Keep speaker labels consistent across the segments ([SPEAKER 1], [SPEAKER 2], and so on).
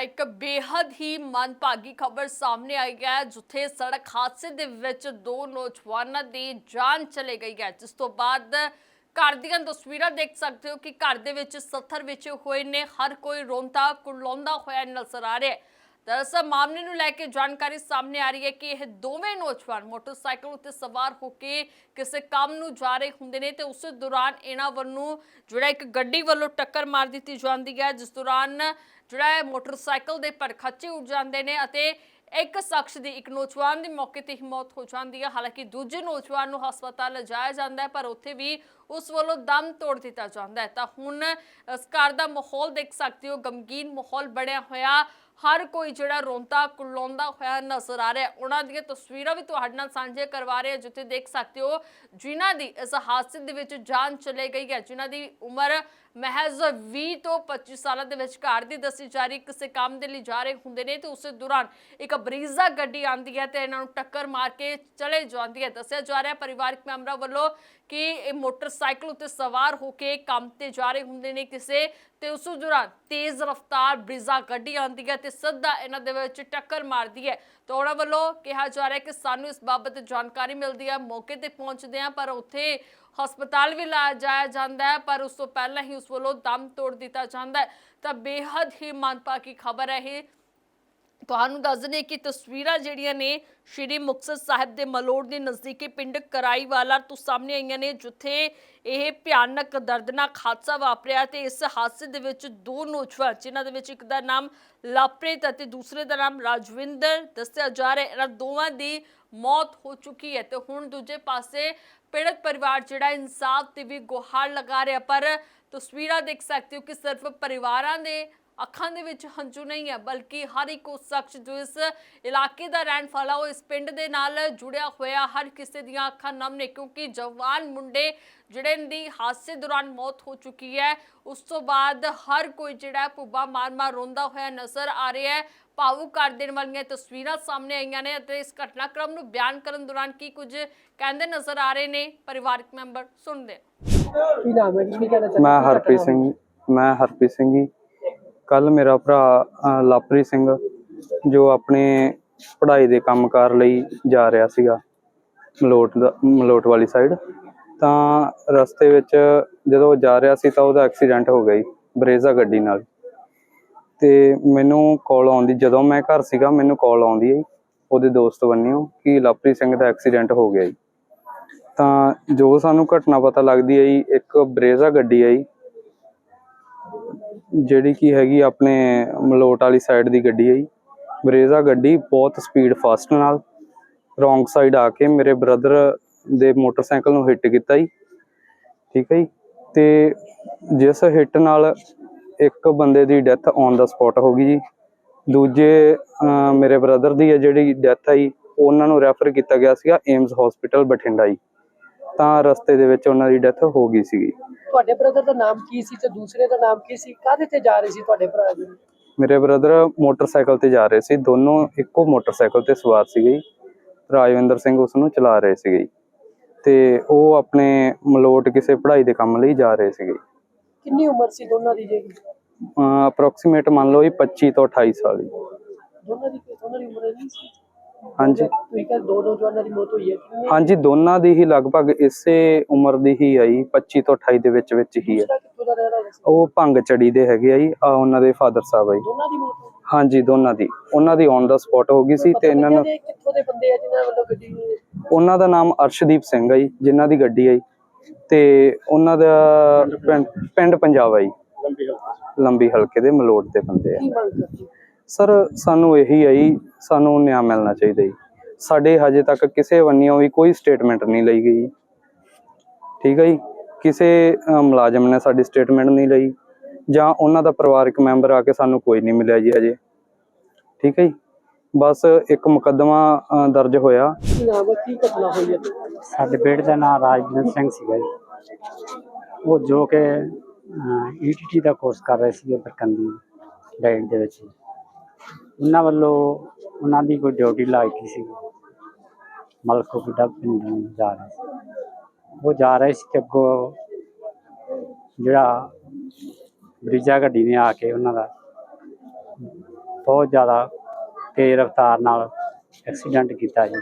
[SPEAKER 1] ਤਾਂ ਇੱਕ ਬੇहद ਹੀ ਮਨਭਾਗੀ ਖਬਰ ਸਾਹਮਣੇ ਆਈ ਹੈ, ਜਿੱਥੇ ਸੜਕ ਹਾਦਸੇ ਦੇ ਵਿੱਚ ਦੋ ਨੌਜਵਾਨਾਂ ਦੀ ਜਾਨ ਚਲੇ ਗਈ ਹੈ। ਜਿਸ ਤੋਂ ਬਾਅਦ ਘਰ ਦੀਆਂ ਤਸਵੀਰਾਂ ਦੇਖ ਸਕਦੇ ਹੋ ਕਿ ਘਰ ਦੇ ਵਿੱਚ ਸੱਥਰ ਵਿੱਚ ਹੋਏ ਨੇ। ਹਰ ਕੋਈ ਰੋਂਦਾ ਕੁਰਲਾਉਂਦਾ ਹੋਇਆ ਨਜ਼ਰ ਆ ਰਿਹਾ ਹੈ। ਦਰਅਸਲ ਮਾਮਲੇ ਨੂੰ ਲੈ ਕੇ ਜਾਣਕਾਰੀ ਸਾਹਮਣੇ ਆ ਰਹੀ ਹੈ ਕਿ ਇਹ ਦੋਵੇਂ ਨੌਜਵਾਨ ਮੋਟਰਸਾਈਕਲ ਉੱਤੇ ਸਵਾਰ ਹੋ ਕੇ ਕਿਸੇ ਕੰਮ ਨੂੰ ਜਾ ਰਹੇ ਹੁੰਦੇ ਨੇ ਤੇ ਉਸ ਦੌਰਾਨ ਇਹਨਾਂ ਵੱਲੋਂ ਜਿਹੜਾ ਇੱਕ ਗੱਡੀ ਵੱਲੋਂ ਟੱਕਰ ਮਾਰ ਦਿੱਤੀ ਜਾਂਦੀ ਹੈ, ਜਿਸ ਦੌਰਾਨ ਜਿਹੜਾ ਮੋਟਰਸਾਈਕਲ ਦੇ ਪਰਖੱਚੇ ਉੱਡ ਜਾਂਦੇ ਨੇ ਅਤੇ ਇੱਕ ਸ਼ਖਸ ਦੀ ਇੱਕ ਨੌਜਵਾਨ ਦੀ ਮੌਕੇ ਤੇ ਹੀ ਮੌਤ ਹੋ ਜਾਂਦੀ ਹੈ। ਹਾਲਾਂਕਿ ਦੂਜੇ ਨੌਜਵਾਨ ਨੂੰ ਹਸਪਤਾਲ ਲਿਜਾਇਆ ਜਾਂਦਾ ਹੈ, ਪਰ ਉੱਥੇ ਵੀ ਉਸ ਵੱਲੋਂ ਦਮ ਤੋੜ ਦਿੱਤਾ ਜਾਂਦਾ ਹੈ। ਤਾਂ ਹੁਣ ਇਸ ਘਰ ਦਾ ਮਾਹੌਲ ਦੇਖ ਸਕਦੇ ਹੋ, ਗਮਗੀਨ ਮਾਹੌਲ ਬਣਿਆ ਹੋਇਆ। ਹਰ ਕੋਈ ਜਿਹੜਾ ਰੋਂਦਾ ਕੁਰਲਾਉਂਦਾ ਹੋਇਆ ਨਜ਼ਰ ਆ ਰਿਹਾ ਉਹਨਾਂ ਦੀਆਂ ਤਸਵੀਰਾਂ ਵੀ ਤੁਹਾਡੇ ਨਾਲ ਸਾਂਝੇ ਕਰਵਾ ਰਹੇ ਹਾਂ, ਜਿੱਥੇ ਦੇਖ ਸਕਦੇ ਹੋ, ਜਿਨ੍ਹਾਂ ਦੀ ਇਸ ਹਾਦਸੇ ਦੇ ਵਿੱਚ ਜਾਨ ਚਲੇ ਗਈ ਹੈ, ਜਿਨ੍ਹਾਂ ਦੀ ਉਮਰ ਮਹਿਜ਼ 20 ਤੋਂ 25 ਸਾਲਾਂ ਦੇ ਵਿਚਕਾਰ ਦੀ ਦੱਸੀ ਜਾ ਰਹੀ ਕਿਸੇ ਕੰਮ ਦੇ ਲਈ ਜਾ ਰਹੇ ਹੁੰਦੇ ਨੇ ਤੇ ਉਸੇ ਦੌਰਾਨ ਇੱਕ ਬਰੀਜ਼ਾ ਗੱਡੀ ਆਂਦੀ ਹੈ ਤੇ ਇਹਨਾਂ ਨੂੰ ਟੱਕਰ ਮਾਰ ਕੇ ਚਲੇ ਜਾਂਦੀ ਹੈ। ਦੱਸਿਆ ਜਾ ਰਿਹਾ ਪਰਿਵਾਰਕ ਮੈਂਬਰਾਂ ਵੱਲੋਂ ਕਿ ਇਹ ਮੋਟਰਸਾਈਕਲ ਉੱਤੇ ਸਵਾਰ ਹੋ ਕੇ ਕੰਮ ਤੇ ਜਾ ਰਹੇ ਹੁੰਦੇ ਨੇ ਕਿਸੇ ਤੇ ਉਸ ਦੌਰਾਨ ਤੇਜ਼ ਰਫ਼ਤਾਰ ਬਰੀਜ਼ਾ ਗੱਡੀ ਆਂਦੀ ਹੈ ਤੇ ਸਿੱਧਾ ਇਹਨਾਂ ਦੇ ਵਿੱਚ ਟੱਕਰ ਮਾਰਦੀ ਹੈ। ਤਾਂ ਉਹਨਾਂ ਵੱਲੋਂ ਕਿਹਾ ਜਾ ਰਿਹਾ ਕਿ ਸਾਨੂੰ ਇਸ ਬਾਬਤ ਜਾਣਕਾਰੀ ਮਿਲਦੀ ਹੈ, ਮੌਕੇ ਤੇ ਪਹੁੰਚਦੇ ਹਾਂ, ਪਰ ਉੱਥੇ ਹਸਪਤਾਲ ਵੀ ਲਾਇਆ ਜਾਇਆ ਜਾਂਦਾ ਹੈ, ਪਰ ਉਸ ਤੋਂ ਪਹਿਲਾਂ ਹੀ ਉਸ ਵੱਲੋਂ ਦਮ ਤੋੜ ਦਿੱਤਾ ਜਾਂਦਾ ਹੈ। ਤਾਂ ਬੇਹੱਦ ਹੀ ਮੰਦਭਾਗੀ ਖਬਰ ਹੈ ਇਹ। ਤੁਹਾਨੂੰ ਦੱਸ ਦਨੇ ਕਿ ਤਸਵੀਰਾਂ ਜਿਹੜੀਆਂ ਨੇ ਸ਼੍ਰੀ ਮੁਕਤਸਰ ਸਾਹਿਬ ਦੇ ਮਲੋੜ ਦੇ ਨਜ਼ਦੀਕੀ ਪਿੰਡ ਕਰਾਈਵਾਲਾ ਤੋਂ ਸਾਹਮਣੇ ਆਈਆਂ ਨੇ, ਜਿੱਥੇ ਇਹ ਭਿਆਨਕ ਦਰਦਨਾਕ ਹਾਦਸਾ ਵਾਪਰਿਆ ਤੇ ਇਸ ਹਾਦਸੇ ਦੇ ਵਿੱਚ ਦੋ ਨੌਜਵਾਨ, ਜਿਨ੍ਹਾਂ ਦੇ ਵਿੱਚ ਇੱਕ ਦਾ ਨਾਮ ਲਾਪ੍ਰੀਤ ਅਤੇ ਦੂਸਰੇ ਦਾ ਨਾਮ ਰਾਜਵਿੰਦਰ ਦੱਸਿਆ ਜਾ ਰਿਹਾ ਇਹਨਾਂ ਦੋਵਾਂ ਦੀ ਮੌਤ ਹੋ ਚੁੱਕੀ ਹੈ ਤੇ ਹੁਣ ਦੂਜੇ ਪਾਸੇ ਪੀੜਤ ਪਰਿਵਾਰ ਜਿਹੜਾ ਇਨਸਾਫ ਦੀ ਵੀ ਗੁਹਾਰ ਲਗਾ ਰਿਹਾ ਪਰ ਤਸਵੀਰਾਂ ਦੇਖ ਸਕਦੇ ਹੋ ਕਿ ਸਿਰਫ ਪਰਿਵਾਰਾਂ ਦੇ ਅੱਖਾਂ ਦੇ ਵਿੱਚ ਹੰਝੂ ਨਹੀਂ ਹੈ ਬਲਕਿ ਹਰ ਇੱਕ ਉਹ ਸ਼ਖਸ ਜੋ ਇਸ ਇਲਾਕੇ ਦਾ ਰਹਿਣ ਵਾਲਾ ਉਹ ਇਸ ਪਿੰਡ ਦੇ ਨਾਲ ਜੁੜਿਆ ਹੋਇਆ ਹਰ ਕਿਸੇ ਦੀਆਂ ਅੱਖਾਂ ਨਮ ਨੇ ਕਿਉਂਕਿ ਜਵਾਨ ਮੁੰਡੇ ਜਿਹੜੇ ਦੀ ਹਾਦਸੇ ਦੌਰਾਨ ਮੌਤ ਹੋ ਚੁੱਕੀ ਹੈ ਉਸ ਤੋਂ ਬਾਅਦ ਹਰ ਕੋਈ ਜਿਹੜਾ ਹੈ ਭੁੱਬਾ ਮਾਰ ਮਾਰ ਰੋਂਦਾ ਹੋਇਆ ਨਜ਼ਰ ਆ ਰਿਹਾ ਹੈ। ਭਾਵੁਕ ਕਰ ਦੇਣ ਵਾਲੀਆਂ ਤਸਵੀਰਾਂ ਸਾਹਮਣੇ ਆਈਆਂ ਨੇ ਅਤੇ ਇਸ ਘਟਨਾਕ੍ਰਮ ਨੂੰ ਬਿਆਨ ਕਰਨ ਦੌਰਾਨ ਕੀ ਕੁਝ ਕਹਿੰਦੇ ਨਜ਼ਰ ਆ ਰਹੇ ਨੇ ਪਰਿਵਾਰਕ ਮੈਂਬਰ ਸੁਣਦੇ ਹਾਂ।
[SPEAKER 2] ਕੀ ਨਾਮ ਹੈ ਜੀ? ਕੀ ਕਹਿਣਾ ਚਾਹੁੰਦੇ
[SPEAKER 3] ਮੈਂ? ਹਰਪ੍ਰੀਤ ਸਿੰਘ ਮੈਂ ਹਰਪ੍ਰੀਤ ਸਿੰਘ ਜੀ। ਕੱਲ ਮੇਰਾ ਭਰਾ ਅ, ਲਾਪਰੀ ਸਿੰਘ ਜੋ ਆਪਣੇ ਪੜ੍ਹਾਈ ਦੇ ਕੰਮਕਾਰ ਲਈ ਜਾ ਰਿਹਾ ਸੀਗਾ ਮਲੋਟ ਦਾ ਮਲੋਟ ਵਾਲੀ ਸਾਈਡ ਤਾਂ ਰਸਤੇ ਵਿੱਚ ਜਦੋਂ ਜਾ ਰਿਹਾ ਸੀ ਤਾਂ ਉਹਦਾ ਐਕਸੀਡੈਂਟ ਹੋ ਗਿਆ ਜੀ ਬਰੇਜ਼ਾ ਗੱਡੀ ਨਾਲ। ਤੇ ਮੈਨੂੰ ਕਾਲ ਆਉਂਦੀ ਜਦੋਂ ਮੈਂ ਘਰ ਸੀਗਾ ਮੈਨੂੰ ਕਾਲ ਆਉਂਦੀ ਹੈ ਉਹਦੇ ਦੋਸਤ ਬੰਨਿਓ ਕਿ ਲਾਪਰੀ ਸਿੰਘ ਦਾ ਐਕਸੀਡੈਂਟ ਹੋ ਗਿਆ ਜੀ। ਤਾਂ ਜੋ ਸਾਨੂੰ ਘਟਨਾ ਪਤਾ ਲੱਗਦੀ ਹੈ ਜੀ ਇੱਕ ਬਰੇਜ਼ਾ ਗੱਡੀ ਆਈ ਜਿਹੜੀ ਕੀ ਹੈਗੀ ਆਪਣੇ ਮਲੋਟ ਵਾਲੀ ਸਾਈਡ ਦੀ ਗੱਡੀ ਹੈ ਜੀ। ਬਰੇਜ਼ਾ ਗੱਡੀ, ਬਹੁਤ ਸਪੀਡ ਫਾਸਟ ਨਾਲ। ਰੋਂਗ ਸਾਈਡ ਆ ਕੇ ਮੇਰੇ ਬ੍ਰਦਰ ਦੇ ਮੋਟਰਸਾਈਕਲ ਨੂੰ ਹਿੱਟ ਕੀਤਾ ਜੀ। ਠੀਕ ਹੈ ਜੀ। ਤੇ ਜਿਸ ਹਿੱਟ ਨਾਲ ਇੱਕ ਬੰਦੇ ਦੀ ਡੈਥ ਔਨ ਦਾ ਸਪੌਟ ਹੋ ਗਈ ਜੀ। ਦੂਜੇ ਮੇਰੇ ਬ੍ਰਦਰ ਦੀ ਹੈ ਜਿਹੜੀ ਡੈਥ ਆਈ, ਉਹਨਾਂ ਨੂੰ ਰੈਫਰ ਕੀਤਾ ਗਿਆ ਸੀਗਾ ਏਮਸ ਹਸਪੀਟਲ ਬਠਿੰਡਾ ਜੀ। ਤਾਂ ਰਸਤੇ ਦੇ ਵਿੱਚ ਉਹਨਾਂ ਦੀ ਡੈਥ ਹੋ ਗਈ ਸੀਗੀ।
[SPEAKER 2] ਤੁਹਾਡੇ ਬ੍ਰਦਰ ਦਾ ਨਾਮ ਕੀ ਸੀ ਤੇ ਦੂਸਰੇ ਦਾ ਨਾਮ ਕੀ ਸੀ? ਕਾਹਦੇ ਤੇ ਜਾ ਰਹੇ ਸੀ ਤੁਹਾਡੇ ਭਰਾ ਜੀ?
[SPEAKER 3] ਮੇਰੇ ਬ੍ਰਦਰ ਮੋਟਰਸਾਈਕਲ ਤੇ ਜਾ ਰਹੇ ਸੀ। ਦੋਨੋਂ ਇੱਕੋ ਮੋਟਰਸਾਈਕਲ ਤੇ ਸਵਾਰ ਸੀਗੇ। ਰਾਜਵਿੰਦਰ ਸਿੰਘ ਉਸ ਨੂੰ ਚਲਾ ਰਹੇ ਸੀਗੇ। ਤੇ ਉਹ ਆਪਣੇ ਮਲੋਟ ਕਿਸੇ ਪੜ੍ਹਾਈ ਦੇ ਕੰਮ ਲਈ ਜਾ ਰਹੇ ਸੀਗੇ
[SPEAKER 2] ਕਿੰਨੀ ਉਮਰ ਸੀ ਦੋਨਾਂ ਦੀ ਜੀ?
[SPEAKER 3] ਅਪਰੋਕਸੀਮੇਟ ਮੰਨ ਲਓ ਜੀ 25 ਤੋਂ 28 ਸਾਲ ਜੀ।
[SPEAKER 2] ਦੋਨਾਂ ਦੀ ਦੋਨਾਂ ਦੀ ਉਮਰ ਨਹੀਂ ਸੀ?
[SPEAKER 3] ਹਾਂਜੀ।
[SPEAKER 2] ਤੁਸੀਂ ਕਹਿੰਦੇ ਦੋ ਨੌਜਵਾਨਾਂ ਦੀ ਮੌਤ ਹੋਈ ਹੈ ਕਿੰਨੇ
[SPEAKER 3] ਹਾਂਜੀ ਦੋਨਾਂ ਦੀ ਹੀ ਲਗਭਗ ਇਸੇ ਉਮਰ ਦੀ ਹੀ ਆਈ 25 ਤੋਂ 28 ਦੇ ਵਿੱਚ ਵਿੱਚ ਹੀ ਹੈ।
[SPEAKER 2] ਕਿੱਥੋਂ ਦਾ ਰਹਿਣ ਵਾਲਾ ਸੀ?
[SPEAKER 3] ਉਹ ਭੰਗ ਚੜੀ ਦੇ ਹੈਗੇ ਆ ਜੀ ਆ ਉਹਨਾਂ ਦੇ ਫਾਦਰ ਸਾਹਿਬ ਆ ਜੀ।
[SPEAKER 2] ਦੋਨਾਂ ਦੀ ਮੌਤ ਹੋਈ?
[SPEAKER 3] ਹਾਂਜੀ ਦੋਨਾਂ ਦੀ। ਉਹਨਾਂ ਦੀ ਔਨ ਦਾ ਸਪੌਟ ਹੋ ਗਈ ਸੀ ਤੇ ਇਹਨਾਂ ਨੂੰ
[SPEAKER 2] ਕਿੱਥੋਂ ਦੇ ਬੰਦੇ ਆ ਜਿਨ੍ਹਾਂ ਵੱਲੋਂ ਗੱਡੀ ਨੂੰ
[SPEAKER 3] ਉਹਨਾਂ ਦਾ ਨਾਮ ਅਰਸ਼ਦੀਪ ਸਿੰਘ ਜੀ ਜਿਨ੍ਹਾਂ ਦੀ ਗੱਡੀ ਜੀ। ਤੇ ਉਹਨਾਂ ਦਾ ਪਿੰਡ ਪਿੰਡ ਪੰਜਾਬ ਜੀ। ਲੰਬੀ ਹਲਕੇ। ਦੇ ਮਲੋਟ ਦੇ ਬੰਦੇ ਆ।
[SPEAKER 2] ਕੀ ਮੰਗ ਕਰਦੇ
[SPEAKER 3] ਸਰ ਸਾਨੂੰ ਇਹੀ ਜੀ ਸਾਨੂੰ ਨਿਆਂ ਮਿਲਣਾ ਚਾਹੀਦਾ ਜੀ। ਸਾਡੇ ਹਜੇ ਤੱਕ ਕਿਸੇ ਵੰਨਿਓ ਵੀ ਕੋਈ ਸਟੇਟਮੈਂਟ ਨਹੀਂ ਲਈ ਗਈ ਠੀਕ ਹੈ ਜੀ? ਕਿਸੇ ਮੁਲਾਜ਼ਮ ਨੇ ਸਾਡੀ ਸਟੇਟਮੈਂਟ ਨਹੀਂ ਲਈ। ਜਾਂ ਉਹਨਾਂ ਦਾ ਪਰਿਵਾਰਕ ਮੈਂਬਰ ਆ ਕੇ ਸਾਨੂੰ ਕੋਈ ਨਹੀਂ ਮਿਲਿਆ ਜੀ ਅਜੇ ਠੀਕ ਹੈ ਜੀ? ਬਸ ਇੱਕ ਮੁਕੱਦਮਾ ਦਰਜ ਹੋਇਆ।
[SPEAKER 2] ਕੀ ਨਾਮ ਹੈ ਕੀ ਘਟਨਾ ਹੋਈ ਹੈ?
[SPEAKER 4] ਸਾਡੇ ਬੇਟੇ ਦਾ ਨਾਮ ਰਾਜਵਿੰਦਰ ਸਿੰਘ ਸੀਗਾ ਜੀ। ਉਹ ਜੋ ਕਿ ਈਟੀਟੀ ਦਾ ਕੋਰਸ ਕਰ ਰਹੇ ਸੀਗੇ ਬਰਕੰਦੀ ਡਾਈਟ ਦੇ ਵਿੱਚ। ਉਹਨਾਂ ਵੱਲੋਂ ਉਹਨਾਂ ਦੀ ਕੋਈ ਡਿਊਟੀ ਲਾਈ ਸੀ। ਮਲਕੋ ਪਿੰਡਾ ਪਿੰਡ ਨੂੰ ਜਾ ਰਹੇ ਸੀ। ਉਹ ਜਾ ਰਹੇ ਸੀ ਤੇ ਅੱਗੋਂ ਜਿਹੜਾ ਬ੍ਰਿਜਾ ਗੱਡੀ ਨੇ ਆ ਕੇ ਉਹਨਾਂ ਦਾ ਬਹੁਤ ਜ਼ਿਆਦਾ ਤੇਜ਼ ਰਫ਼ਤਾਰ ਨਾਲ ਐਕਸੀਡੈਂਟ ਕੀਤਾ ਜੀ।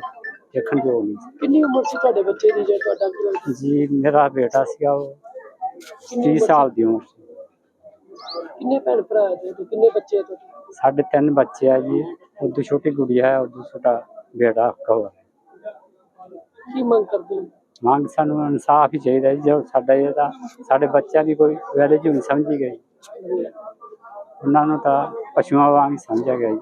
[SPEAKER 4] ਦੇਖਣ ਯੋਗ ਨਹੀਂ ਸੀ।
[SPEAKER 2] ਕਿੰਨੀ ਉਮਰ ਸੀ ਤੁਹਾਡੇ ਬੱਚੇ ਦੀ ਜੇ ਤੁਹਾਡਾ ਲੱਗਦਾ?
[SPEAKER 4] ਜੀ ਮੇਰਾ ਬੇਟਾ ਸੀਗਾ ਉਹ। 30 ਸਾਲ ਦੀ ਉਮਰ ਸੀ।
[SPEAKER 2] ਕਿੰਨੇ ਭੈਣ ਭਰਾ ਹੈ ਤੁਹਾਡੇ? ਕਿੰਨੇ ਬੱਚੇ ਹੈ ਤੁਹਾਡੇ?
[SPEAKER 4] ਸਾਡੇ ਤਿੰਨ ਬੱਚੇ ਆ ਜੀ। ਉਦੋਂ ਛੋਟੀ ਗੁੜੀਆ ਹੈ ਉਦੋਂ ਛੋਟਾ ਬੇਟਾ ਕਹੋ
[SPEAKER 2] ਕੀ ਮੰਗ ਕਰਦੇ ਹੋ?
[SPEAKER 4] ਮੰਗ ਸਾਨੂੰ ਇਨਸਾਫ ਹੀ ਚਾਹੀਦਾ ਜੀ ਜੋ ਸਾਡਾ ਇਹਦਾ ਸਾਡੇ ਬੱਚਿਆਂ ਦੀ ਕੋਈ ਵੈਲਿਊ ਨਹੀਂ ਸਮਝੀ ਗਈ। ਉਹਨਾਂ ਨੂੰ ਤਾਂ ਪਸ਼ੂਆਂ ਵਾਂਗ ਹੀ ਸਮਝਿਆ ਗਿਆ ਜੀ।